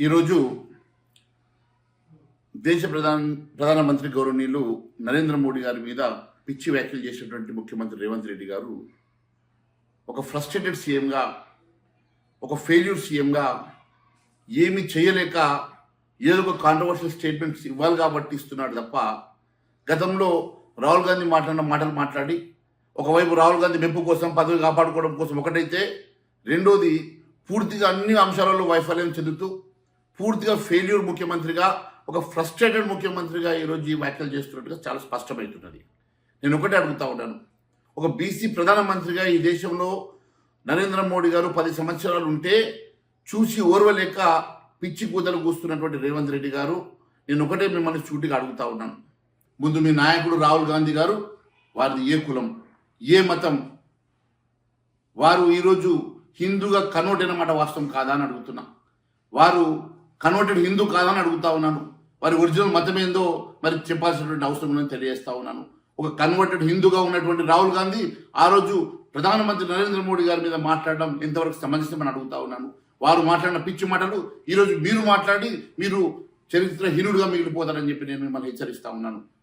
ఈరోజు దేశ ప్రధాన ప్రధానమంత్రి గౌరవనీయులు నరేంద్ర మోడీ గారి మీద పిచ్చి వ్యాఖ్యలు చేసినటువంటి ముఖ్యమంత్రి రేవంత్ రెడ్డి గారు ఒక ఫ్రస్ట్రేటెడ్ సీఎంగా ఒక ఫెయిల్యూర్ సీఎంగా ఏమి చేయలేక ఏదో ఒక కాంట్రవర్షియల్ స్టేట్మెంట్స్ ఇవ్వాలి కాబట్టి ఇస్తున్నాడు తప్ప గతంలో రాహుల్ గాంధీ మాట్లాడిన మాటలు మాట్లాడి ఒకవైపు రాహుల్ గాంధీ మెప్పు కోసం పదవి కాపాడుకోవడం కోసం ఒకటైతే రెండోది పూర్తిగా అన్ని అంశాలలో వైఫల్యం చెందుతూ పూర్తిగా ఫెయిల్యూర్ ముఖ్యమంత్రిగా ఒక ఫ్రస్ట్రేటెడ్ ముఖ్యమంత్రిగా ఈరోజు ఈ వ్యాఖ్యలు చేస్తున్నట్టుగా చాలా స్పష్టమవుతున్నది. నేను ఒకటే అడుగుతా ఉన్నాను. ఒక బీసీ ప్రధానమంత్రిగా ఈ దేశంలో నరేంద్ర మోడీ గారు పది సంవత్సరాలు ఉంటే చూసి ఓర్వలేక పిచ్చి కూతలు కూస్తున్నటువంటి రేవంత్ రెడ్డి గారు నేను ఒకటే మిమ్మల్ని చూటిగా అడుగుతా ఉన్నాను. ముందు మీ నాయకుడు రాహుల్ గాంధీ గారు వారిది ఏ కులం ఏ మతం వారు ఈరోజు హిందూగా కన్వర్ట్ అయిన వాస్తవం కాదా అని అడుగుతున్నా. వారు కన్వర్టెడ్ హిందూ కాదని అడుగుతా ఉన్నాను. వారి ఒరిజినల్ మతం ఏందో మరి చెప్పాల్సినటువంటి అవసరం ఉందని తెలియజేస్తా ఉన్నాను. ఒక కన్వర్టెడ్ హిందూగా ఉన్నటువంటి రాహుల్ గాంధీ ఆ రోజు ప్రధానమంత్రి నరేంద్ర మోడీ గారి మీద మాట్లాడడం ఎంతవరకు సమంజసమని అడుగుతా ఉన్నాను. వారు మాట్లాడిన పిచ్చి మాటలు ఈరోజు మీరు మాట్లాడి మీరు చరిత్రహీనుడుగా మిగిలిపోతారని చెప్పి నేను మిమ్మల్ని హెచ్చరిస్తా ఉన్నాను.